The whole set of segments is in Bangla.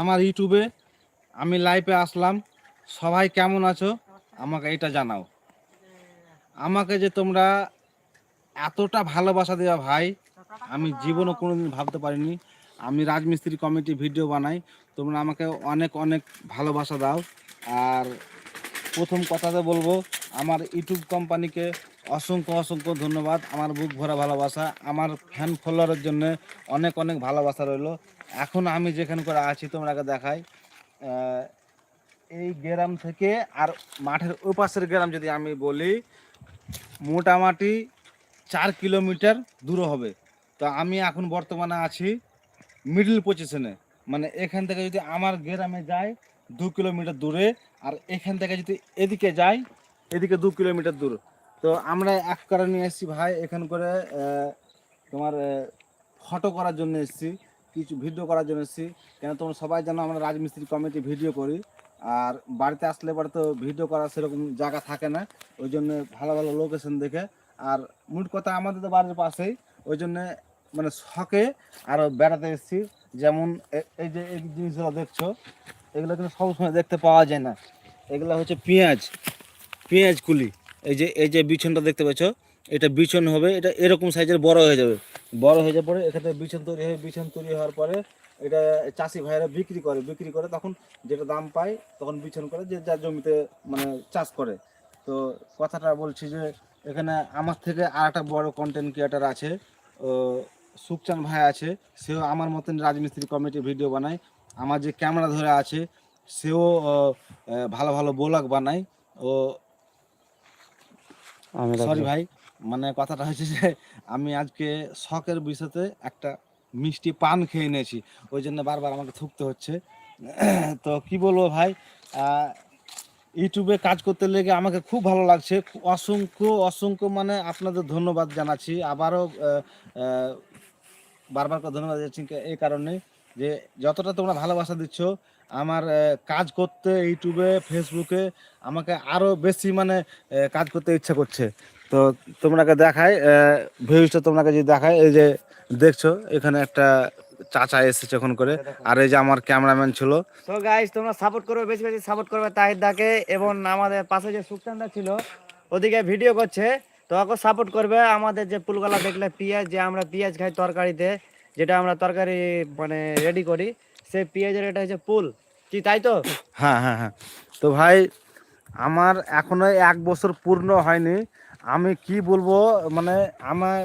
আমার ইউটিউবে আমি লাইভে আসলাম। সবাই কেমন আছো? আমাকে এটা জানাও। আমাকে যে তোমরা এতটা ভালোবাসা দেওয়া ভাই, আমি জীবনও কোনোদিন ভাবতে পারিনি। আমি রাজমিস্ত্রি কমিটি ভিডিও বানাই। তোমরা আমাকে অনেক অনেক ভালোবাসা দাও। আর প্রথম কথাতে বলব আমার ইউটিউব কোম্পানিকে অসংখ্য অসংখ্য ধন্যবাদ, আমার বুক ভরা ভালোবাসা, আমার ফ্যান ফলোয়ারের জন্য অনেক অনেক ভালোবাসা রইল। এখন আমি যেখানে করে আছি তোমরাকে দেখাই এই গ্রাম থেকে আর মাঠের ওই পাশের গ্রাম যদি আমি বলি, মোটামুটি চার কিলোমিটার দূর হবে। তো আমি এখন বর্তমানে আছি মিডল পজিশনে মানে এখান থেকে যদি আমার গ্রামে যাই দু কিলোমিটার দূরে, আর এখান থেকে যদি এদিকে যাই এদিকে দু কিলোমিটার দূর। তো আমরা এক করে নিয়ে এসেছি ভাই, এখান করে তোমার ফটো করার জন্য এসেছি, কিছু ভিডিও করার জন্য এসেছি। কেন তোমরা সবাই জানো, আমরা রাজমিস্ত্রি কমিটি ভিডিও করি। আর বাড়িতে আসলে পরে তো ভিডিও করার সেরকম জায়গা থাকে না, ওই জন্য ভালো ভালো লোকেশন দেখে। আর মোট কথা আমাদের তো বাড়ির পাশেই, ওই জন্য মানে শখে আরও বেড়াতে এসেছি। যেমন এই যে এই জিনিসগুলো দেখছ, এগুলো কিন্তু সবসময় দেখতে পাওয়া যায় না। এগুলো হচ্ছে পেঁয়াজ। পেঁয়াজ কুলি। এই যে এই যে বিছনটা দেখতে পাচ্ছ, এটা বিছন হবে, এটা এরকম সাইজের বড় হয়ে যাবে। বড় হয়ে যাওয়ার পরে এখানে বিছন তৈরি হয়ে, বিছন তৈরি হওয়ার পরে এটা চাষি ভাইয়েরা বিক্রি করে। বিক্রি করে তখন যেটা দাম পায়, তখন বিছন করে যে যার জমিতে মানে চাষ করে। তো কথাটা বলছি যে, এখানে আমার থেকে আর একটা বড় কন্টেন্ট ক্রিয়েটার আছে, ও সুখচান ভাই আছে, সেও আমার মতন রাজমিস্ত্রি কমিটি ভিডিও বানায়। আমার যে ক্যামেরা ধরে আছে, সেও ভালো ভালো ব্লগ বানায়। ও সরি ভাই মানে কথাটা হচ্ছে যে আমি আজকে শখের বিষয়তে একটা মিষ্টি পান খেয়ে নিয়েছি, ওই জন্য বারবার আমাকে থুকতে হচ্ছে। তো কি বলব ভাই ইউটিউবে কাজ করতে লেগে আমাকে খুব ভালো লাগছে। অসংখ্য অসংখ্য মানে আপনাদের ধন্যবাদ জানাচ্ছি। আবারও বারবার ধন্যবাদ জানাচ্ছি এই কারণে যে যতটা তোমরা ভালোবাসা দিচ্ছ আমার কাজ করতে ইউটিউবে, ফেসবুকে আমাকে আরও বেশি মানে কাজ করতে ইচ্ছা করছে। তো তোমরাকে দেখায় ভিউজটা তোমরাকে যদি দেখায় এই যে দেখছ, এখানে একটা চাচা এসেছে এখন করে, আর এই যে আমার ক্যামেরাম্যান ছিল। তো গাইস তোমরা সাপোর্ট করবে, বেশি বেশি সাপোর্ট করবে তাহিদাকে এবং আমাদের পাশে যে সুকচান্দা ছিল, ওদিকে ভিডিও করছে। তো সাপোর্ট করবে আমাদের যে পুলগালা দেখলে পেঁয়াজ, যে আমরা পেঁয়াজ খাই তরকারিতে, যেটা আমরা তরকারি মানে রেডি করি, সেই পেঁয়াজের এটা হচ্ছে পুল কি, তাই তো? হ্যাঁ হ্যাঁ হ্যাঁ। তো ভাই, আমার এখনও এক বছর পূর্ণ হয়নি। আমি কি বলব মানে আমার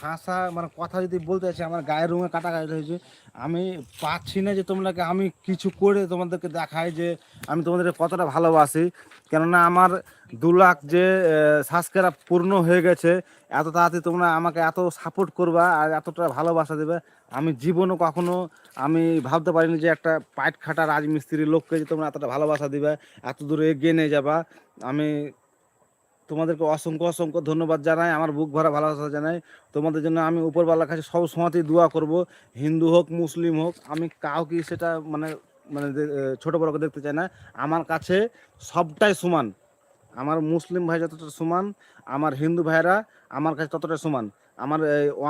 ভাষা মানে কথা যদি বলতে চাই আমার গায়ের রুমে কাটা গায়ে হয়েছে। আমি পাচ্ছি না যে তোমাদেরকে, আমি কিছু করে তোমাদেরকে দেখাই যে আমি তোমাদেরকে কতটা ভালোবাসি। কেননা আমার দু লাখ যে সাবস্ক্রাইব পূর্ণ হয়ে গেছে, এত তাড়াতাড়ি তোমরা আমাকে এত সাপোর্ট করবা আর এতটা ভালোবাসা দেবে, আমি জীবনও কখনো আমি ভাবতে পারিনি যে একটা পাইট খাটা রাজমিস্ত্রির লোককে যে তোমরা এতটা ভালোবাসা দিবে, এত দূরে এগিয়ে নিয়ে যাবা। আমি তোমাদেরকে অসংখ্য অসংখ্য ধন্যবাদ জানাই, আমার বুক ভরা ভালোবাসা জানাই। তোমাদের জন্য আমি উপরওয়ালার কাছে সব সময়তেই দোয়া করব, হিন্দু হোক, মুসলিম হোক, আমি কাউকে সেটা মানে মানে ছোটো বড়কে দেখতে চাই না। আমার কাছে সবটাই সমান। আমার মুসলিম ভাই যতটা সমান, আমার হিন্দু ভাইরা আমার কাছে ততটা সমান। আমার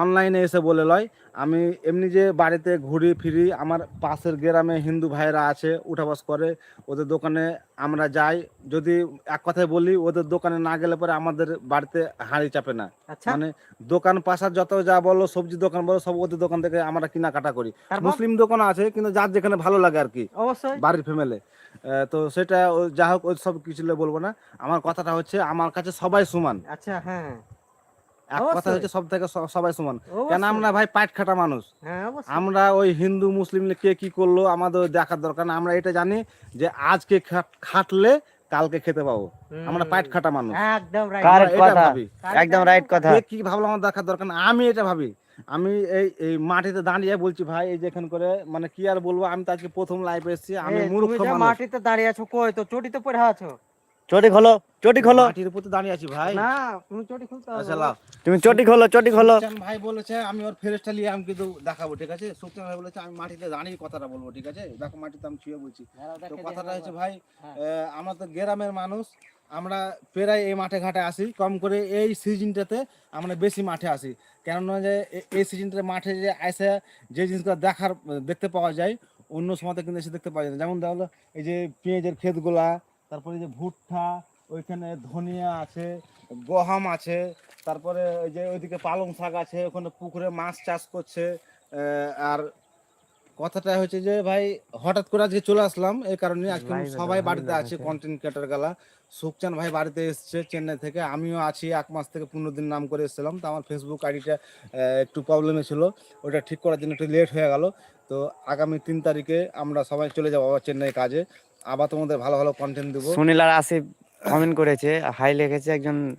অনলাইনে এসে বলে লয় আমি এমনি যে বাড়িতে ঘুরি ফিরি আমার পাশের গ্রামে হিন্দু ভাইরা আছে উঠাবাস করে ওদের দোকানে আমরা যাই। যদি এক কথায় বলি ওদের দোকানে না গেলে পরে আমাদের বাড়িতে হাঁড়ি চাপে না। আচ্ছা। মানে দোকান পাশার যত যা বলো সবজি দোকান বলো সব ওদের দোকান থেকে আমরা কেনাকাটা করি। মুসলিম দোকান আছে কিন্তু যার যেখানে ভালো লাগে আর কি অবশ্যই। বাড়ির ফ্যামিলি তো সেটা যা হোক ওই সব কিছু বলব না। আমার কথাটা হচ্ছে আমার কাছে সবাই সমান। আচ্ছা হ্যাঁ। এক কথা হচ্ছে সব থেকে সবাই সমান। কেন আমরা ভাই পাট খাটা মানুষ। হ্যাঁ আমরা ওই হিন্দু মুসলিম কে কি করল আমাদের দেখার দরকার না। আমরা এটা জানি যে আজকে খাটলে কালকে খেতে পাবো। আমরা পাট খাটা মানুষ। একদম রাইট কথা। ভাবি। একদম রাইট কথা। কি ভাবলো আমার দেখার দরকার না। আমি এটা ভাবি। আমি এই এই মাটিতে দাঁড়িয়ে বলছি ভাই এই যেখান করে মানে কি আর বলব? আমি তো আজকে প্রথম লাইভে এসেছি। আমি মূর্খ মাটিতে দাঁড়িয়ে আছো কই তো? চটিতে পড়ে আছো। চটি খোলো চটি খোলো। মাটির উপর তো দাঁড়িয়ে আছি ভাই। না তুমি চটি খুলতে হবে। আচ্ছা লাও। তুমি চটি খোলো চটি খোলো। ভাই বলেছে আমি ওর ফেরেস্টা নিয়ে আমি কিন্তু দেখাবো ঠিক আছে? সুখচান ভাই বলেছে আমি মাটিতে দাঁড়িয়ে কথাটা বলব ঠিক আছে? দেখো মাটিতে আমি ছুঁয়ে বলছি। তো কথাটা হচ্ছে ভাই হ্যাঁ। আহ, আমরা তো গ্রামের মানুষ আমরা প্রায় এই মাঠে ঘাটে আসি কম করে এই সিজনটাতে আমরা বেশি মাঠে আসি। কেননা যে এই সিজনটাতে মাঠে যে এসে যে জিনিসগুলো দেখার দেখতে পাওয়া যায় অন্য সময়তে কিন্তু এসে দেখতে পাওয়া যায় না। যেমন দেখো এই যে পেঁয়াজের ক্ষেতগুলা তারপরে যে ভুট্টা ওইখানে ধনিয়া আছে গহম আছে তারপরে ওই যে ওইদিকে পালং শাক আছে ওখানে পুকুরে মাছ চাষ করছে আর কথাটা হচ্ছে যে ভাই হঠাৎ করে আজকে চলে আসলাম এই কারণে আজকে সবাই বাড়িতে আছে। কন্টেন্ট ক্রিয়েটার গালা সুখচান ভাই বাড়িতে এসছে চেন্নাই থেকে আমিও আছি এক মাস থেকে পনেরো দিন নাম করে এসেছিলাম তো আমার ফেসবুক আইডিটা একটু প্রবলেমে ছিল ওটা ঠিক করার জন্য একটু লেট হয়ে গেল তো আগামী তিন তারিখে আমরা সবাই চলে যাব আবার চেন্নাই কাজে আবার তোমাদের ভালো ভালো কন্টেন্ট দেবো। সুনীল আর আসিফ কমেন্ট করেছে হাই লিখেছে একজন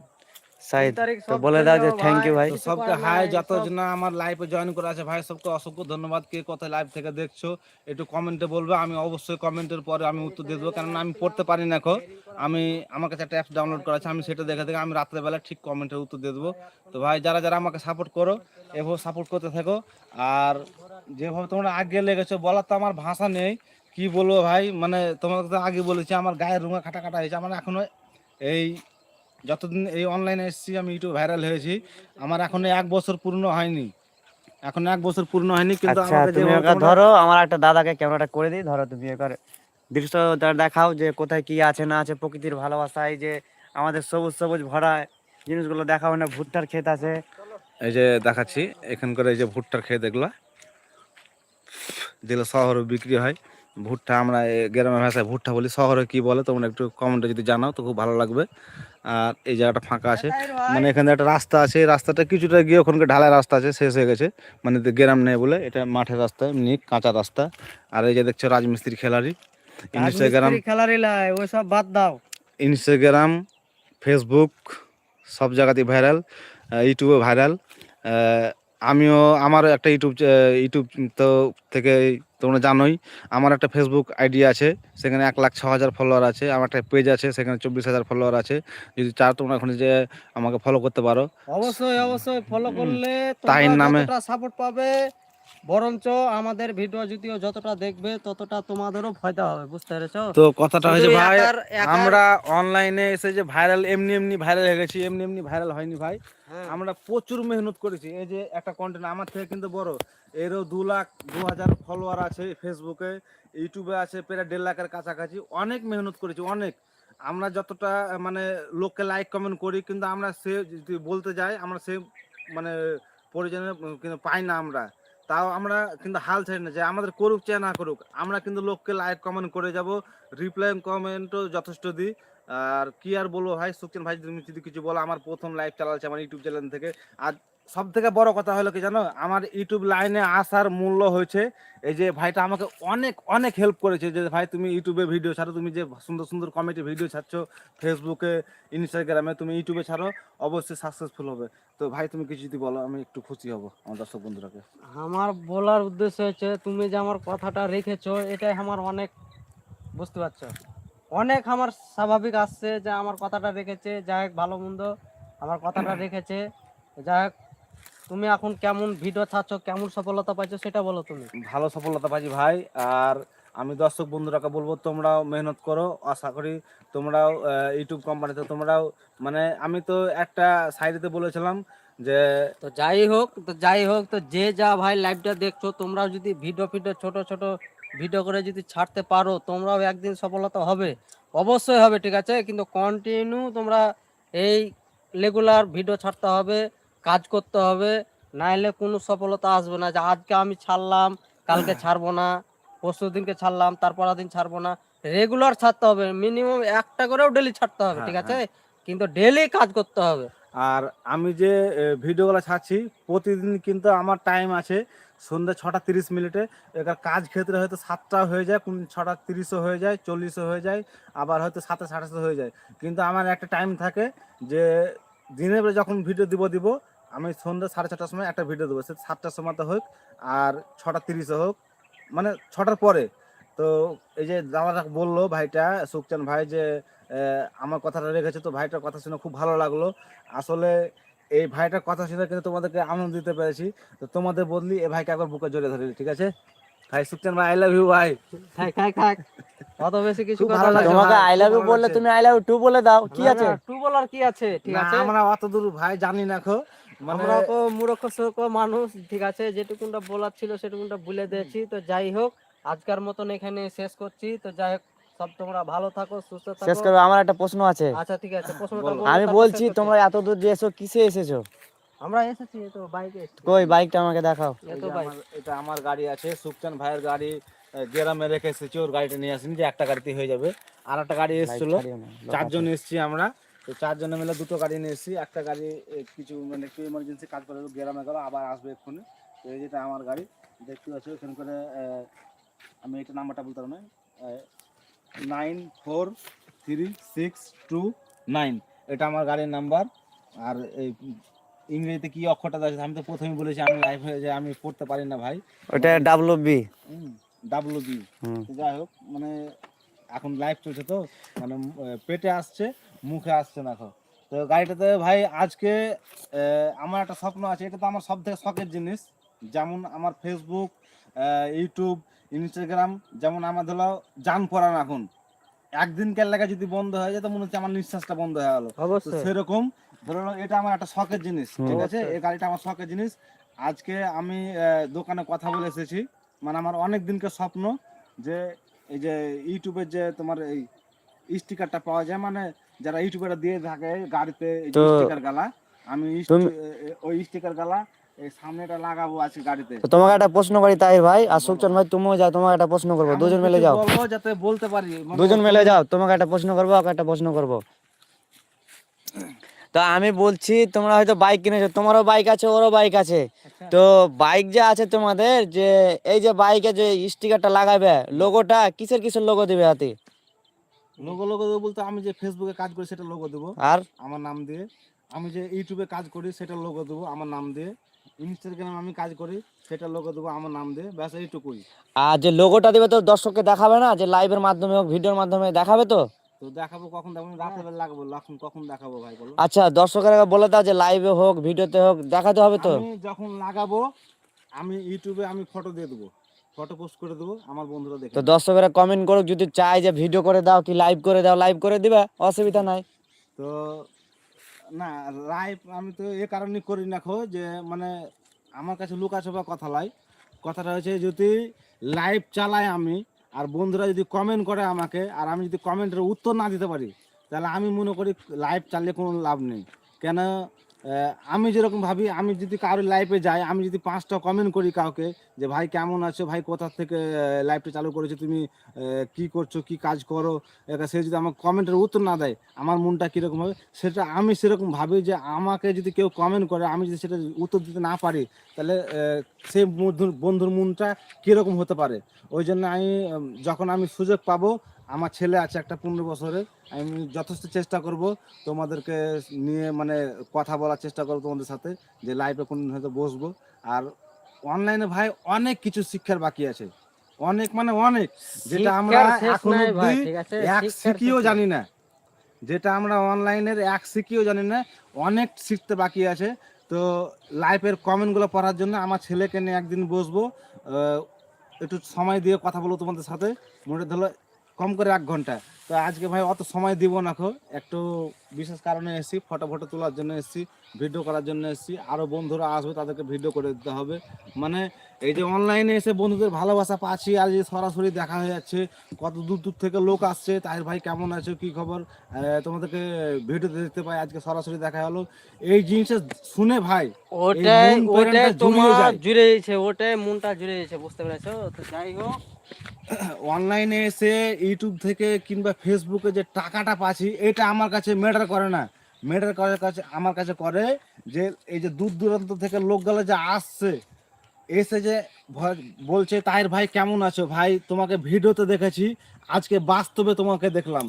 সাইদ। তো বলে দাও যে থ্যাংক ইউ ভাই। সবকে হাই নাই, যত সব- জন আমার লাইভে জয়েন করে আছে ভাই সবকে অসংখ্য ধন্যবাদ। কে কোথায় লাইভ থেকে দেখছ একটু কমেন্টে বলবে আমি অবশ্যই কমেন্টের পরে আমি উত্তর দিয়ে দেবো। কারণ আমি পড়তে পারি না এখন। আমি আমার কাছে একটা অ্যাপস ডাউনলোড করা আছে আমি সেটা দেখে দেখে আমি রাত্রেবেলা ঠিক কমেন্টের উত্তর দিয়ে দেবো। তো ভাই যারা যারা আমাকে সাপোর্ট করো এভাবে সাপোর্ট করতে থাকো। আর যেভাবে তোমরা আগে লেগেছো বলার তো আমার ভাষা নেই। কি বলব ভাই? মানে তোমাকে তো আগে বলেছি আমার গায়ের রুমে কাটা কাটা হয়েছে। আমার এখনও এই যতদিন এই অনলাইনে এসেছি আমি ইউটিউব ভাইরাল হয়েছি। আমার এখনও এক বছর পূর্ণ হয়নি। এখন এক বছর পূর্ণ হয়নি কিন্তু আচ্ছা ধরো আমার একটা দাদাকে ক্যামেরাটা করে দিই। ধরো তুমি এবার দৃশ্য দেখাও যে কোথায় কি আছে না আছে প্রকৃতির ভালোবাসা এই যে আমাদের সবুজ সবুজ ভরা জিনিসগুলো দেখাও না ভুট্টার ক্ষেত আছে। এই যে দেখাচ্ছি এখানকার এই যে ভুট্টার ক্ষেত দেখল যেগুলো শহরে বিক্রি হয়। ভুট্টা আমরা গ্রামের ভাষায় ভুট্টা বলি। শহরে কি বলে তোমরা একটু কমেন্টে যদি জানাও তো খুব ভালো লাগবে। আর এই জায়গাটা ফাঁকা আছে। মানে এখানে একটা রাস্তা আছে। রাস্তাটা কিছুটা গিয়ে ওখানকে ঢালাই রাস্তা আছে শেষ হয়ে গেছে। মানে গ্রাম নেই বলে এটা মাঠের রাস্তা এমনি কাঁচা রাস্তা। আর এই যে দেখছ রাজমিস্ত্রি খেলারি ইনস্টাগ্রাম খেলারি লাই ওইসব বাদ দাও। ইনস্টাগ্রাম ফেসবুক সব জায়গাতেই ভাইরাল ইউটিউবে ভাইরাল আমিও আমার একটা ইউটিউব ইউটিউব তো থেকে তোমরা জানোই আমার একটা ফেসবুক আইডি আছে সেখানে এক লাখ ছ হাজার ফলোয়ার আছে আমার একটা পেজ আছে সেখানে চব্বিশ হাজার ফলোয়ার আছে যদি চাও তোমরা এখন যে আমাকে ফলো করতে পারো। অবশ্যই অবশ্যই ফলো করলে তাই নামে- সাপোর্ট পাবে বরঞ্চ আমাদের ভিডিও যদিও যতটা দেখবে ততটা তোমাদেরও ফায়দা হবে বুঝতে পেরেছ? তো কথাটা হয়েছে ভাই আমরা অনলাইনে এসে যে ভাইরাল এমনি এমনি ভাইরাল হয়ে গেছি এমনি এমনি ভাইরাল হয়নি ভাই। হ্যাঁ। আমরা প্রচুর মেহনত করেছি। এই যে একটা কন্টেন্ট আমার থেকে কিন্তু বড় এরও দু লাখ দু হাজার ফলোয়ার আছে ফেসবুকে ইউটিউবে আছে প্রায় দেড় লাখের কাছাকাছি। অনেক মেহনত করেছি অনেক। আমরা যতটা মানে লোককে লাইক কমেন্ট করি কিন্তু আমরা সে যদি বলতে যাই আমরা সে মানে পরিজনে কিন্তু পাই না আমরা। তাও আমরা কিন্তু হাল ছাড়ি না যে আমাদের করুক চাই না করুক, আমরা কিন্তু লোককে লাইক কমেন্ট করে যাব রিপ্লাই কমেন্টও যথেষ্ট দিই। আর কি আর বলব ভাই? সুখচেন ভাই, তুমি যদি কিছু বলো, আমার প্রথম লাইভ চালাচ্ছে আমার ইউটিউব চ্যানেল থেকে। আর সব থেকে বড় কথা হলো কি জানো? আমার ইউটিউব লাইনে আসার মূল্য হয়েছে এই যে ভাইটা আমাকে অনেক অনেক হেল্প করেছে যে ভাই তুমি ইউটিউবে ভিডিও ছাড়ো, তুমি যে সুন্দর সুন্দর কমেডি ভিডিও ছাড়ছো ফেসবুকে ইনস্টাগ্রামে তুমি ইউটিউবে ছাড়ো, অবশ্যই সাকসেসফুল হবে। তো ভাই, তুমি কিছু যদি বলো, আমি একটু খুশি হব আমার দর্শক বন্ধুরাকে। আমার বলার উদ্দেশ্য হচ্ছে, তুমি যে আমার কথাটা রেখেছো, এটাই আমার অনেক, বুঝতে পারছ? অনেক আমার স্বাভাবিক আসছে যে আমার কথাটা রেখেছে, যাই হোক ভালো, মন্দ, আমার কথাটা রেখেছে। যাই হোক তুমি এখন কেমন ভিডিও ছাড়ছো কেমন সফলতা পাইছো সেটা বলো তুমি। ভালো সফলতা পাচ্ছি ভাই আর আমি দর্শক বন্ধুরাকে বলব তোমরাও মেহনত করো আশা করি তোমরাও ইউটিউব কোম্পানিতে তোমরাও মানে আমি তো একটা সাইডেতে বলেছিলাম যে তো যাই হোক তো যাই হোক তো যে যা ভাই লাইভটা দেখছ তোমরাও যদি ভিডিও ফিডিও ছোট ছোট ভিডিও করে যদি ছাড়তে পারো তোমরাও একদিন সফলতা হবে। অবশ্যই হবে ঠিক আছে? কিন্তু কন্টিনিউ তোমরা এই রেগুলার ভিডিও ছাড়তে হবে। কাজ করতে হবে নাইলে কোনো সফলতা আসবে না যে আজকে আমি ছাড়লাম কালকে ছাড়বো না পরশু দিনকে ছাড়লাম তারপর দিন ছাড়বো না। রেগুলার ছাড়তে হবে মিনিমাম একটা করেও ডেলি ছাড়তে হবে হ্যাঁ, ঠিক আছে? কিন্তু ডেলি কাজ করতে হবে। আর আমি যে ভিডিওগুলো ছাড়ছি প্রতিদিন কিন্তু আমার টাইম আছে সন্ধ্যে ছটা তিরিশ মিনিটে। এবার কাজ ক্ষেত্রে হয়তো সাতটা হয়ে যায় কোন ছটা তিরিশও হয়ে যায় চল্লিশও হয়ে যায় আবার হয়তো সাতটা সাতাশও হয়ে যায়। কিন্তু আমার একটা টাইম থাকে যে দিনের বেলা যখন ভিডিও দিব দিব আমি সন্ধ্যা সাড়ে ছটার সময় একটা ভিডিও দেবো। সে সাতটার সময়তে হোক আর ছটা তিরিশে হোক মানে ছটার পরে। তো এই যে দাদাটা বলল ভাইটা সুখচান ভাই যে আমার কথাটা রেখেছে তো ভাইটার কথা শুনে খুব ভালো লাগল। আসলে এই ভাইটার কথা শুনে কিন্তু তোমাদেরকে আনন্দ দিতে পেরেছি। তো তোমাদের বদলি এই ভাইকে একবার বুকে জড়িয়ে ধরে ঠিক আছে? ভাই সুখচান ভাই আই লাভ ইউ ভাই। থাক থাক থাক। অত বেশি কিছু কথা ভালো না। তোমাকে আই লাভ ইউ বললে তুমি আই লাভ ইউ টু বলে দাও কি আছে? টু বলার কি আছে? ঠিক আছে? আমরা অত দূর ভাই জানি না খো। আমরা তো মূর্খ সুর্খ মানুষ ঠিক আছে যেটুকুনটা বলার ছিল সেটুকুনটা বলে দিয়েছি তো যাই হোক আজকের মতন এখানে শেষ করছি তো যাই হোক সব তোমরা ভালো থাকো সুস্থ থাকো। শেষ করবে আমার একটা প্রশ্ন আছে। আচ্ছা ঠিক আছে প্রশ্নটা আমি বলছি তোমরা এত দূর যে এসো কিসে এসেছ? আমরা এসেছি এই তো বাইকে কই বাইকটা আমাকে দেখাও। এই এই তো বাইক এটা আমার গাড়ি আছে সুখচান ভাইয়ের গাড়ি গ্রামে রেখে এসেছি ওর গাড়িটা নিয়ে আসিনি যে একটা গাড়িতে হয়ে যাবে। আর একটা গাড়ি এসেছিল চারজন এসেছি আমরা। তো চারজনে মিলে দুটো গাড়ি নিয়ে এসেছি। একটা গাড়ি কিছু মানে একটু ইমার্জেন্সি কাজ করে গ্রামে গেল আবার আসবে এক্ষুনি। তো এই যেটা আমার গাড়ি দেখতে পাচ্ছ এখানে করে আমি এটা নাম্বারটা বলতে পারব না। Nine four three six two nine এটা আমার গাড়ির নাম্বার। আর এই ইংরেজিতে কি অক্ষরটা আছে আমি তো প্রথমেই বলেছি আমি লাইফে যে আমি পড়তে পারি না ভাই। ওটা ডাব্লু বি ডাব্লু বি যাই হোক মানে এখন লাইভ চলছে তো মানে পেটে আসছে মুখে আসছে না এখন তো গাড়িটাতে ভাই আজকে আমার একটা স্বপ্ন আছে এটা তো আমার সব থেকে শখের জিনিস। যেমন আমার ফেসবুক ইউটিউব ইনস্টাগ্রাম যেমন আমার ধরো যান পড়ানো এখন। একদিন একদিনকার লেগে যদি বন্ধ হয়ে যায় তো মনে হচ্ছে আমার নিঃশ্বাসটা বন্ধ হয়ে গেলো। সেরকম ধরো এটা আমার একটা শখের জিনিস ঠিক আছে? এই গাড়িটা আমার শখের জিনিস। আজকে আমি দোকানে কথা বলে এসেছি। মানে আমার অনেক দিনকে স্বপ্ন যে এই যে ইউটিউবের যে তোমার এই স্টিকারটা পাওয়া যায় মানে যারা ইউটিউবের দিয়ে থাকে গাড়িতে স্টিকার গালা আমি ওই স্টিকার গালা এই সামনেটা লাগাবো আজকে গাড়িতে। তো তোমাকে একটা প্রশ্ন করি তাই ভাই আর সুখচন ভাই তুমিও যাও তোমাকে একটা প্রশ্ন করব এমন দুজন মিলে যাও। যাতে বলতে পারি দুজন মিলে যাও তোমাকে একটা প্রশ্ন করব ওকে একটা প্রশ্ন করব। তো আমি বলছি তোমরা হয়তো বাইক কিনেছো তোমারও বাইক আছে ওরও বাইক আছে। আচ্ছা। তো বাইক যে আছে তোমাদের যে এই যে বাইকে যে স্টিকারটা লাগাবে লোগোটা কিসের কিসের লোগো দিবে হাতে? লোগো লোগো দেবো বলতে আমি যে ফেসবুকে কাজ করি সেটা লোগো দেবো। আর? আমার নাম দিয়ে। আমি যে ইউটিউবে কাজ করি সেটা লোগো দেবো আমার নাম দিয়ে। ইনস্টাগ্রামে আমি কাজ করি সেটা লোগো দেবো আমার নাম দিয়ে। ব্যাস এইটুকুই। আর যে লোগোটা দিবে তো দর্শককে দেখাবে না? যে লাইভের মাধ্যমে হোক ভিডিওর মাধ্যমে দেখাবে তো? তো দেখাবো কখন দেখাবো রাতের বেলা লাগাবো। এখন কখন দেখাবো ভাই বলো? আচ্ছা দর্শকের বলে দাও যে লাইভে হোক ভিডিওতে হোক দেখাতে হবে তো? আমি যখন লাগাবো আমি ইউটিউবে আমি ফটো দিয়ে দেবো। ফটো পোস্ট করে দেবো আমার বন্ধুরা দেখে তো দর্শকেরা কমেন্ট করুক যদি চায় যে ভিডিও করে দাও কি লাইভ করে দাও লাইভ করে দিবে অসুবিধা নাই। তো না লাইভ আমি তো এ কারণে করি না খো যে মানে আমার কাছে লুকা ছোপা কথা লাই। কথাটা হচ্ছে যদি লাইভ চালাই আমি আর বন্ধুরা যদি কমেন্ট করে আমাকে আর আমি যদি কমেন্টের উত্তর না দিতে পারি তাহলে আমি মনে করি লাইভ চালিয়ে কোনো লাভ নেই। কেন আমি যেরকম ভাবি, আমি যদি কারও লাইফে যাই, আমি যদি পাঁচটা কমেন্ট করি কাউকে, যে ভাই কেমন আছো, ভাই কোথা থেকে লাইফটা চালু করেছ, তুমি কি করছ, কি কাজ করো এটা সে যদি আমার কমেন্টের উত্তর না দেয়, আমার মনটা কীরকম হবে, সেটা আমি সেরকম ভাবি যে আমাকে যদি কেউ কমেন্ট করে, আমি যদি সেটা উত্তর দিতে না পারি, তাহলে সেই বন্ধুর বন্ধুর মনটা কীরকম হতে পারে? ওই জন্য আমি যখন আমি সুযোগ পাবো আমার ছেলে আছে একটা পনেরো বছরের আমি যথেষ্ট চেষ্টা করব তোমাদেরকে নিয়ে মানে কথা বলার চেষ্টা করব তোমাদের সাথে যে লাইভে কোন হয়তো বসবো। আর অনলাইনে ভাই অনেক কিছু শিক্ষার বাকি আছে। অনেক মানে অনেক যেটা আমরা এখন? এক শিখিও জানি না। যেটা আমরা অনলাইনের এক শিখিও জানি না অনেক শিখতে বাকি আছে। তো লাইভের কমেন্টগুলো পড়ার জন্য আমার ছেলেকে নিয়ে একদিন বসবো। আহ, একটু সময় দিয়ে কথা বলব তোমাদের সাথে। মনে ধরো কম করে এক ঘণ্টা। তো আজকে ভাই অত সময় দিব না খো। একটু বিশেষ কারণে এসেছি ফটো ফটো তোলার জন্য এসেছি ভিডিও করার জন্য এসেছি। আরও বন্ধুরা আসবে তাদেরকে ভিডিও করে দিতে হবে। মানে এই যে অনলাইনে এসে বন্ধুদের ভালোবাসা পাচ্ছি আর যে সরাসরি দেখা হয়ে যাচ্ছে কত দূর দূর থেকে লোক আসছে তাহির ভাই কেমন আছো কি খবর? তোমাদেরকে ভিডিওতে দেখতে পাই আজকে সরাসরি দেখা হলো। এই জিনিসটা শুনে ভাই ওটাই ওটাই তোমার জুড়ে গেছে ওটাই মনটা জুড়ে গেছে বুঝতে পেরেছ? তো যাই হোক অনলাইনে এসে ইউটিউব থেকে কিংবা ফেসবুকে যে টাকাটা পাচ্ছি, এটা আমার কাছে ম্যাটার করে না। ম্যাটার করে কাছে, আমার কাছে করে যে এই যে দূর দূরান্ত থেকে লোকগুলো যে আসছে, এসে যে বলছে তাইর ভাই, কেমন আছো? ভাই, তোমাকে ভিডিওতে দেখেছি, আজকে বাস্তবে তোমাকে দেখলাম।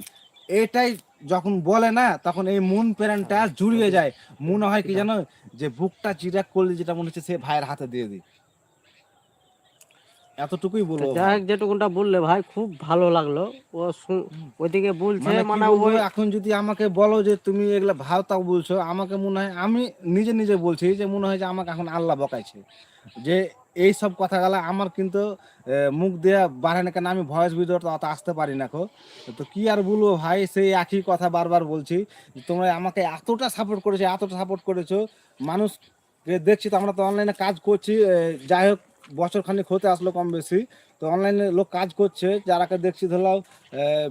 এটাই যখন বলে না, তখন এই মন প্যারেনটা জুড়িয়ে যায়। মনে হয় কি জানো, যে বুকটা চিরাক করলে যেটা মনে হচ্ছে, সে ভাইয়ের হাতে দিয়ে দিই। এতটুকুই বলব যাই হোক যেটুকুনটা বললে ভাই খুব ভালো লাগল। ও ওইদিকে বলছে মানে মানে ওই এখন যদি আমাকে বলো যে তুমি এগুলা ভাও তাও বলছো। আমাকে মনে হয় আমি নিজে নিজে বলছি যে মনে হয় যে আমাকে এখন আল্লাহ বকাইছে। যে এই সব কথাগুলা আমার কিন্তু মুখ দেয়া বাড়ে না কেন আমি ভয়েস ভিডিও অত আসতে পারি না কো। তো কি আর বলব ভাই সেই একই কথা বারবার বলছি। তোমরা আমাকে এতটা সাপোর্ট করেছ এতটা সাপোর্ট করেছ। মানুষকে দেখছি তো আমরা তো অনলাইনে কাজ করছি যাই হোক বছর খানিক হতে আসলো কম বেশি। তো অনলাইনে লোক কাজ করছে যারাকে দেখছি ধরলাম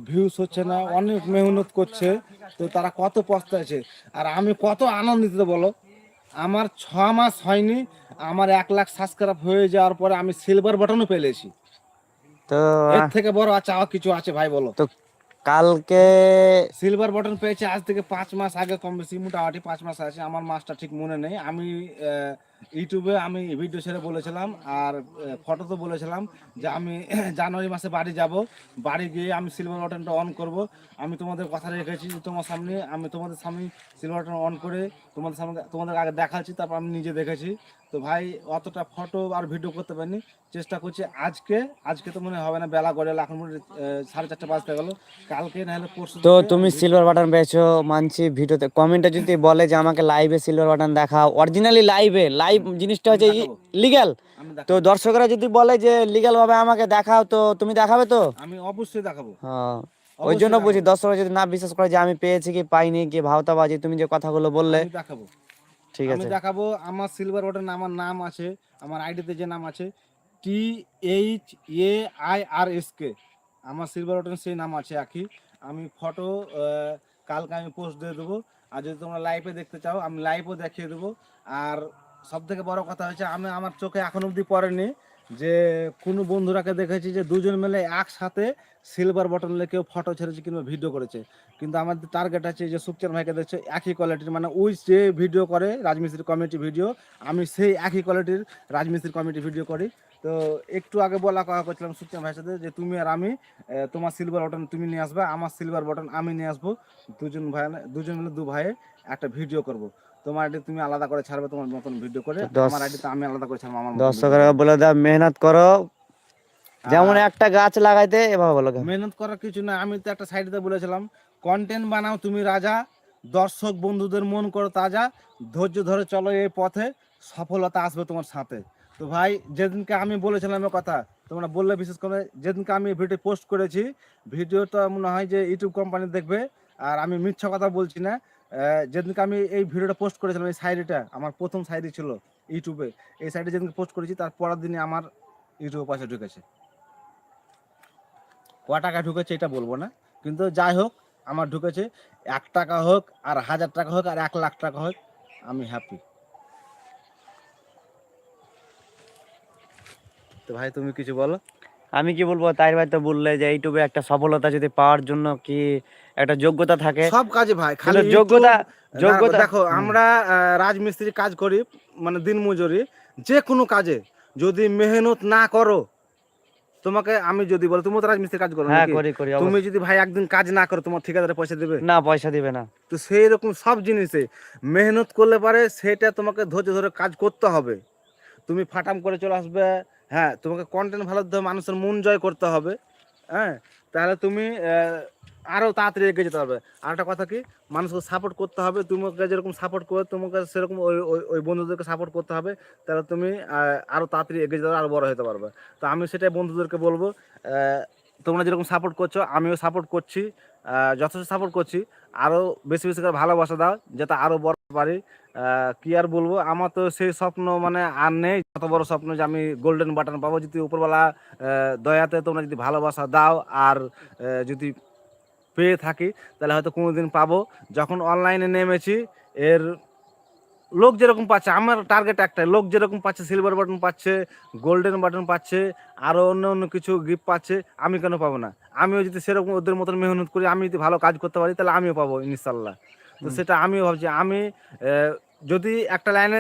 ভিউস হচ্ছে না অনেক মেহনত করছে তো তারা কত পস্তাচ্ছে? আর আমি কত আনন্দিত বলো? আমার ছ মাস হয়নি আমার এক লাখ সাবস্ক্রাইব হয়ে যাওয়ার পরে আমি সিলভার বাটনও পেলেছি। তো এর থেকে বড় আর চাওয়া কিছু আছে ভাই বলো? তো কালকে সিলভার বাটন পেয়েছে আজ থেকে পাঁচ মাস আগে কম বেশি মোটামুটি পাঁচ মাস আছে আমার মাসটা ঠিক মনে নেই। আমি আহ, ইউটিউবে আমি ভিডিও ছেড়ে বলেছিলাম আর ফটো তো বলেছিলাম যে আমি জানুয়ারি মাসে বাড়ি যাব। বাড়ি গিয়ে আমি সিলভার বাটনটা অন করব। আমি তোমাদের কথা রেখেছি যে তোমার সামনে আমি তোমাদের সামনে সিলভার বাটন অন করে তোমাদের সামনে তোমাদের আগে দেখাচ্ছি তারপর আমি নিজে দেখেছি। তো ভাই অতটা ফটো আর ভিডিও করতে পারিনি। চেষ্টা করছি আজকে আজকে তো মনে হবে না বেলা গড়ে গেলো, এখন মনে সাড়ে চারটে বাজতে গেলো। কালকে না হলে পরশু তো তুমি সিলভার বাটন পেয়েছ মানছি ভিডিওতে কমেন্টে যদি বলে যে আমাকে লাইভে সিলভার বাটন দেখাও অরিজিনালি লাইভে লাইভ জিনিসটা হচ্ছে। লিগ্যাল তো দর্শকরা যদি বলে যে লিগ্যাল ভাবে আমাকে দেখাও তো তুমি দেখাবে তো? আমি অবশ্যই দেখাবো। হ্যাঁ ওই জন্য। বুঝি দর্শকরা যদি না বিশ্বাস করে যে আমি পেয়েছি কি পাইনি কি ভাওতাবাজি তুমি যে কথাগুলো বললে আমি দেখাবো। ঠিক আছে। আমি দেখাবো আমার সিলভার বাটন আমার নাম আছে আমার আইডিতে যে নাম আছে T H A I R S K আমার সিলভার বাটন সেই নাম আছে একই আমি ফটো কালকে আমি পোস্ট দিয়ে দেবো। আর যদি তোমরা লাইভে দেখতে চাও আমি লাইভও দেখিয়ে দেবো। আর সব থেকে বড় কথা হচ্ছে আমি আমার চোখে এখন অবধি পড়েনি যে কোনো বন্ধুরাকে দেখেছি যে দুজন মিলে একসাথে সিলভার বটন কেউ ফটো ছেড়েছে কিংবা ভিডিও করেছে। কিন্তু আমাদের টার্গেট আছে যে সুখচান ভাইকে দেখছে একই কোয়ালিটির মানে ওই যে ভিডিও করে রাজমিস্ত্রি কমিটি ভিডিও আমি সেই একই কোয়ালিটির রাজমিস্ত্রি কমিটি ভিডিও করি। তো একটু আগে বলা কথা করছিলাম সুখচান ভাইয়ের সাথে যে তুমি আর আমি তোমার সিলভার বটন তুমি নিয়ে আসবে, আমার সিলভার বটন আমি নিয়ে আসব। দুজন ভাই দুজন মিলে দু ভাইয়ে একটা ভিডিও করব। তোমার আইডি তুমি আলাদা করে ছাড়বে তোমার মতন ভিডিও করে তো আমার আইডিতে আমি আলাদা করে ছাড়বো আমার দর্শকরা বলে দাও মেহনত করো। যেমন একটা গাছ লাগাইতে এভাবে বলো মেহনত করার কিছু না আমি তো একটা সাইডে বলেছিলাম কন্টেন্ট বানাও তুমি রাজা দর্শক বন্ধুদের মন করো তাজা ধৈর্য ধরে চলো এই পথে সফলতা আসবে তোমার সাথে। তো ভাই যেদিনকে আমি বলেছিলাম কথা তোমরা বললে বিশেষ করে যেদিনকে আমি ভিডিও পোস্ট করেছি ভিডিওটা মনে হয় যে ইউটিউব কোম্পানি দেখবে আর আমি মিথ্যা কথা বলছি না যেদিনকে আমি এই ভিডিওটা পোস্ট করেছিলাম, এই সাইডটা, আমার প্রথম সাইডে ছিল ইউটিউবে, এই সাইডে যেদিনকে পোস্ট করেছি, তার পরের দিনে আমার ইউটিউবে পয়সা ঢুকেছে। ক টাকা ঢুকেছে এটা বলব না, কিন্তু যাই হোক, আমার ঢুকেছে। এক টাকা হোক, আর হাজার টাকা হোক, আর এক লাখ টাকা হোক, আমি হ্যাপি তো ভাই, তুমি কিছু বলো? আমি কি বলব তাই ভাই তো বললে যে ইউটিউবে একটা সফলতা যদি পাওয়ার জন্য কি একটা যোগ্যতা থাকে? সব কাজে ভাই খালি যোগ্যতা যোগ্যতা দেখো আমরা রাজমিস্ত্রি কাজ করি মানে দিন মজুরি যে কোনো কাজে যদি মেহনত না করো তোমাকে আমি যদি বলো তুমি তো রাজমিস্ত্রি কাজ করো হ্যাঁ করি করি তুমি যদি ভাই একদিন কাজ না করো তোমার ঠিকাদারে পয়সা দেবে? না পয়সা দিবে না। তো সেই রকম সব জিনিসে মেহনত করলে পারে সেটা তোমাকে ধৈর্য ধরে কাজ করতে হবে। তুমি ফাটাম করে চলে আসবে হ্যাঁ তোমাকে কন্টেন্ট ভালো দিতে হবে, মানুষের মন জয় করতে হবে হ্যাঁ? তাহলে তুমি আরও তাড়াতাড়ি এগিয়ে যেতে হবে আর একটা কথা কি, মানুষকে সাপোর্ট করতে হবে, তোমাকে যেরকম সাপোর্ট করে, তোমাকে সেরকম ওই, ওই- ওই বন্ধুদেরকে সাপোর্ট করতে হবে, তাহলে তুমি আরও তাড়াতাড়ি এগিয়ে যেতে আরও বড় হতে পারবে। তো আমি সেটাই বন্ধুদেরকে বলব তোমরা যেরকম সাপোর্ট করছ, আমিও সাপোর্ট করছি যথেষ্ট সাপোর্ট করছি। আরও বেশি বেশি করে ভালোবাসা দাও, যাতে আরও বড় পারি। কি আর বলব? আমার তো সেই স্বপ্ন মানে আর নেই। যত বড় স্বপ্ন যে আমি গোল্ডেন বাটন পাবো, যদি উপরবেলা দয়াতে তোমরা যদি ভালোবাসা দাও আর যদি পেয়ে থাকি, তাহলে হয়তো কোনোদিন পাবো। যখন অনলাইনে নেমেছি, এর লোক যেরকম পাচ্ছে আমার টার্গেট একটাই লোক যেরকম পাচ্ছে সিলভার বাটন পাচ্ছে গোল্ডেন বাটন পাচ্ছে আরও অন্য অন্য কিছু গিফট পাচ্ছে আমি কেন পাবো না? আমিও যদি সেরকম ওদের মতন মেহনত করি আমি যদি ভালো কাজ করতে পারি তাহলে আমিও পাবো ইনশাল্লাহ। তো সেটা আমিও ভাবছি আমি যদি একটা লাইনে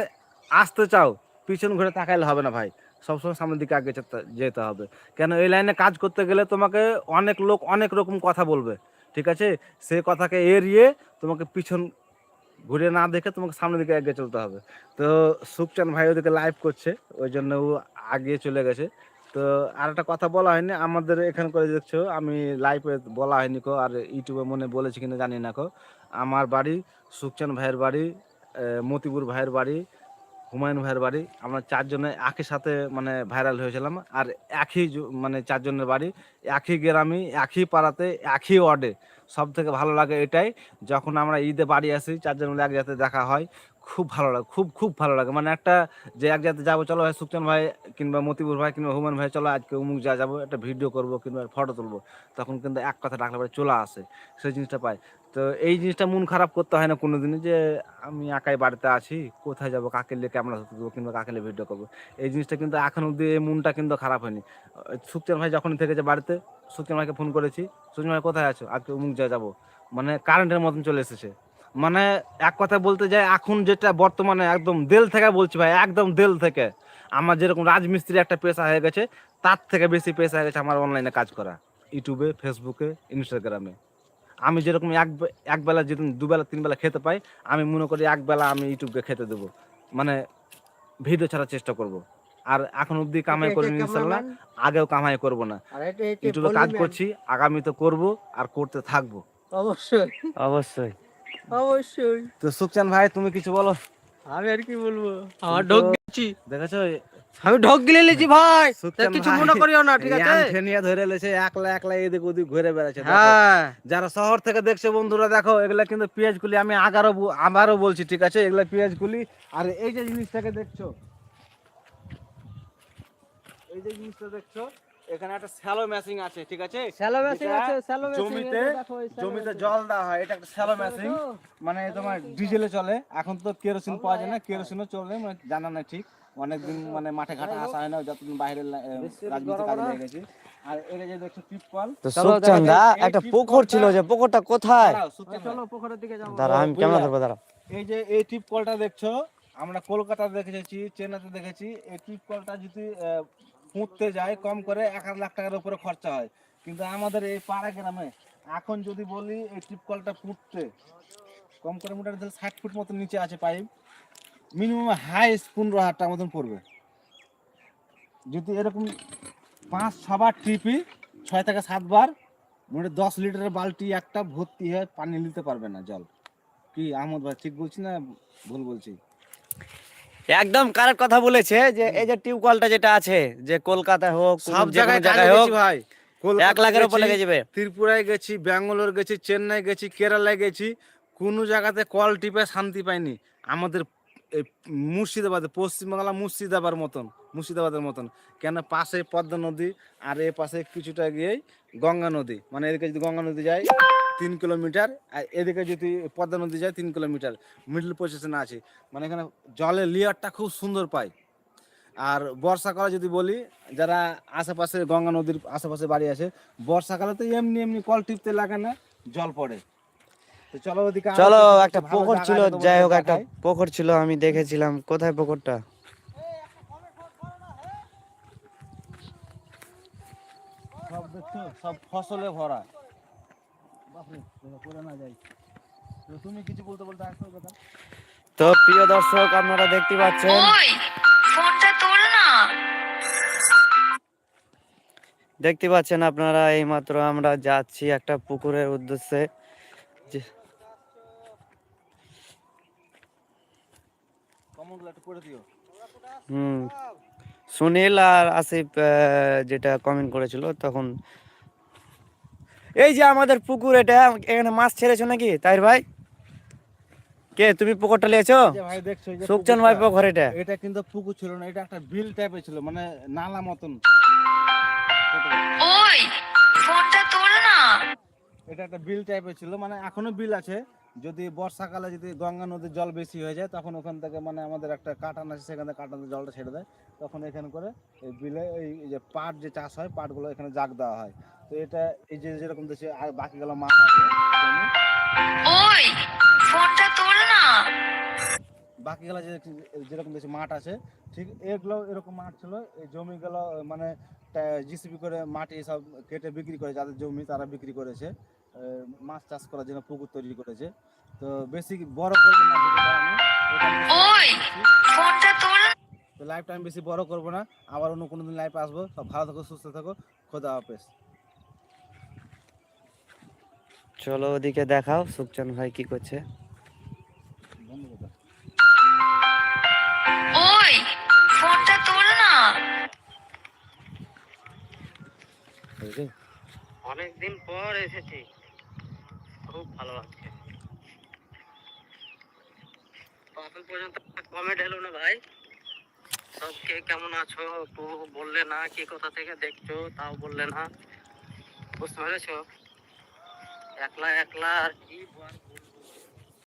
আসতে চাও পিছন ঘুরে তাকাইলে হবে না ভাই। সবসময় সামনের দিকে আগে যেতে- হবে। কেন এই লাইনে কাজ করতে গেলে তোমাকে অনেক লোক অনেক রকম কথা বলবে ঠিক আছে? সে কথাকে এড়িয়ে তোমাকে পিছন ঘুরে না দেখে তোমাকে সামনের দিকে এগিয়ে চলতে হবে। তো সুখচান ভাই ওদিকে লাইভ করছে, ওই জন্য ও আগে চলে গেছে। তো আর একটা কথা বলা হয়নি, আমাদের এখান করে দেখছ, আমি লাইভে বলা হয়নি কো, আর ইউটিউবে মনে বলেছি কিনা জানি না কো। আমার বাড়ি সুখচান ভাইয়ের বাড়ি মতিপুর ভাইয়ের বাড়ি হুমায়ুন ভাইয়ের বাড়ি। আমরা চারজনে একই সাথে মানে ভাইরাল হয়েছিলাম। আর একই মানে চারজনের বাড়ি, একই গ্রামে, একই পাড়াতে, একই ওয়ার্ডে। সব থেকে ভালো লাগে এটাই, যখন আমরা ঈদে বাড়ি আসি, চারজন মিলে একসাথে দেখা হয়। খুব ভালো লাগে, খুব খুব ভালো লাগে। মানে একটা যে এক জায়গাতে যাব, চলো ভাই সুকচান ভাই কিংবা মতিপুর ভাই কিংবা হুমান ভাই, চলো আজকে অমুক যা যাব, একটা ভিডিও করব কিংবা ফটো তুলবো। তখন কিন্তু এক কথা ডাকলে পরে চলে আসে, সেই জিনিসটা পাই তো এই জিনিসটা মন খারাপ করতে হয় না কোনো কোনোদিনই যে আমি একাই বাড়িতে আছি, কোথায় যাব, কাকে লিয়ে ক্যামেরা ধরতে দেবো কিংবা কাকে লিয়ে ভিডিও করব। এই জিনিসটা কিন্তু এখন অব্দি এই মনটা কিন্তু খারাপ হয়নি। সুকচান ভাই যখন থেকেছে বাড়িতে সুকচান ভাইকে ফোন করেছি সুকচান ভাই কোথায় আছো? আজকে অমুক যা যাব। মানে কারেন্টের মতন চলে এসেছে। মানে এক কথা বলতে যাই এখন যেটা বর্তমানে একদম দেল থেকে বলছি ভাই একদম দেল থেকে। আমার যেরকম রাজমিস্ত্রি একটা পেশা হয়ে গেছে তার থেকে বেশি পেশা হয়ে গেছে আমার অনলাইনে কাজ করা। ইউটিউবে ফেসবুকে ইনস্টাগ্রামে আমি যেরকম এক বে- এক বেলা যেদিন দুবেলা তিন বেলা খেতে পাই আমি মনে করি এক বেলা আমি ইউটিউবকে খেতে দেবো। মানে ভিডিও ছাড়ার চেষ্টা করব। আর এখন অব্দি কামাই করি ইনশাল্লাহ আগেও কামাই করব না। আর এটা এটা ইউটিউবে কাজ করছি আগামী তো করব আর করতে থাকব। অবশ্যই। অবশ্যই। অবশ্যই। তো সুকচান ভাই তুমি কিছু বলো? আমি আর কি বলব? আমার ঢোক গেছি। দেখেছ? আমি ঢোক গিলে নিয়েছি ভাই। তা কিছু মনে করিও না ঠিক আছে? ধরে লেছে একলা একলা এদিক ওদিক ঘুরে বেড়াচ্ছে হ্যাঁ। যারা শহর থেকে দেখছে বন্ধুরা দেখো এগুলা কিন্তু পেঁয়াজ গুলি আমি আগারও আবারও বলছি ঠিক আছে? এগুলা পেঁয়াজ গুলি আর এই যে জিনিসটাকে দেখছ? এই যে জিনিসটা দেখছ? এখানে একটা স্যালো মেশিং আছে ঠিক আছে? স্যালো মেশিন আছে স্যালো মেশিন জমিতে জমিতে জল দেওয়া হয় এটা একটা স্যালো মেশিন মানে তোমার ডিজেলে চলে। এখন তো কেরোসিন পাওয়া যায় না কেরোসিনও চলে মানে জানা নাই ঠিক। অনেকদিন মানে মাঠে ঘাটে আসা হয় না যতদিন বাইরে রাজনীতি কাজে লেগে গেছি। আর এটা যে দেখছ টিপকল তো একটা পুকুর ছিল যে পুকুরটা কোথায়? দাঁড়াও, সুকচান ভাই। চলো পুকুরের দিকে যাব। দাঁড়া আমি ক্যামেরা ধরবো দাঁড়া এই যে এই টিপ কলটা দেখছ আমরা কলকাতা দেখেছি চেন্নাইতে দেখেছি। এই টিপ কলটা যদি আহ, পুঁততে যায়, কম করে এক লাখ টাকার উপরে খরচা হয়। কিন্তু আমাদের এই পাড়া গ্রামে, এখন যদি বলি এই টিপকলটা পুঁততে, কম করে মোটামুটি ষাট ফুট মতো নিচে আছে পাইপ মিনিমাম হাই পনেরো হাজার টাকা মতন পড়বে। যদি এরকম পাঁচ ছবার টিপি, ছয় থেকে সাতবার মোটে দশ লিটারের বালতি একটা ভর্তি হয়ে পানি নিতে পারবে না জল। কি আহমদ ভাই, ঠিক বলছি না ভুল বলছি? একদম কারেক্ট কথা বলেছে যে এই যে টিউবওয়েলটা যেটা আছে যে কলকাতায় হোক সব জায়গায় জায়গায় হোক ভাই। এক লাখের উপর লেগে যাবে। ত্রিপুরায় গেছি ব্যাঙ্গালোর গেছি চেন্নাই গেছি কেরালায় গেছি। কোনো জায়গাতে কল টিপে শান্তি পাইনি। আমাদের মুর্শিদাবাদে পশ্চিমবাংলা মুর্শিদাবাদ মতন মুর্শিদাবাদের মতন। কেন পাশে পদ্মা নদী আর এ পাশে কিছুটা গিয়েই গঙ্গা নদী। মানে এদিকে যদি গঙ্গা নদী যায় তিন কিলোমিটার আর এদিকে যদি পদ্মা নদী যায় তিন কিলোমিটার মিডল পজিশনে আছে। মানে এখানে জলের লেয়ারটা খুব সুন্দর পাই আর বর্ষাকালে যদি বলি যারা আশেপাশে গঙ্গা নদীর আশেপাশে বাড়ি আছে বর্ষাকালে তো এমনি এমনি কল টিপতে লাগে না জল পড়ে। চলো ওদিকে চলো একটা পুকুর ছিল যাই হোক একটা। পুকুর ছিল আমি দেখেছিলাম। কোথায় পুকুরটা সব দেখছ সব ফসলে ভরা বাপরে দেখো, পড়ে না যাই তো তুমি কিছু বলতে বলতে আসছো কথা? তো প্রিয় দর্শক আপনারা দেখতে পাচ্ছেন। ফোনটা তোল না। দেখতে পাচ্ছেন আপনারা এইমাত্র আমরা যাচ্ছি একটা পুকুরের উদ্দেশ্যে। হুম। সুনীল আর আসিফ যেটা কমেন্ট করেছিল তখন এই যে আমাদের পুকুর এটা এখানে মাছ ছেড়েছো নাকি? তাই ভাই? কে তুমি পুকুরটা নিয়েছো যে ভাই সুকচান পুকুর এটা। এটা কিন্তু পুকুর ছিল না এটা একটা বিল টাইপের ছিল মানে নালা মতন। ওই ফোনটা তোল না। এটা একটা বিল টাইপের ছিল মানে এখনও বিল আছে। যদি বর্ষাকালে যদি গঙ্গা নদীর জল বেশি হয়ে যায় তখন ওখান থেকে মানে আমাদের একটা কাটান আছে সেখান থেকে কাটান জলটা ছেড়ে দেয়। তখন এখানে করে এই বিলে এই এই যে পাট যে চাষ হয় পাটগুলো এখানে জাগ দেওয়া হয়। তো এটা এই যে যেরকম দেশে আর বাকি গেলো মাছ আছে ওই ফোনটা তোল না। বাকি গেলা যেরকম দেশে মাঠ আছে ঠিক এগুলো এরকম মাঠ ছিল এই জমিগুলো মানে জিসিবি করে মাটি সব কেটে বিক্রি করে যাদের জমি তারা বিক্রি করেছে। মাছ চাষ করার জন্য পুকুর তৈরি করেছে। তো বেশি বড় করব না তো লাইভটা আমি বেশি বড় করব না। আবার অন্য কোনো দিন লাইভে আসব। সব ভালো থাকো সুস্থ থাকো। খোদা হাফেজ। চলো ওদিকে দেখাও সুকচান ভাই কি করছে। ওই ফোনটা তোল না। অনেকদিন পর এসেছি। খুব ভালো লাগছে। তো এখন পর্যন্ত কমেন্ট এলো না ভাই? সব কে কেমন আছো? একটু বললে না কি কোথা থেকে দেখছ? তাও বললে না। বুঝতে পেরেছ? একলা একলা আর কি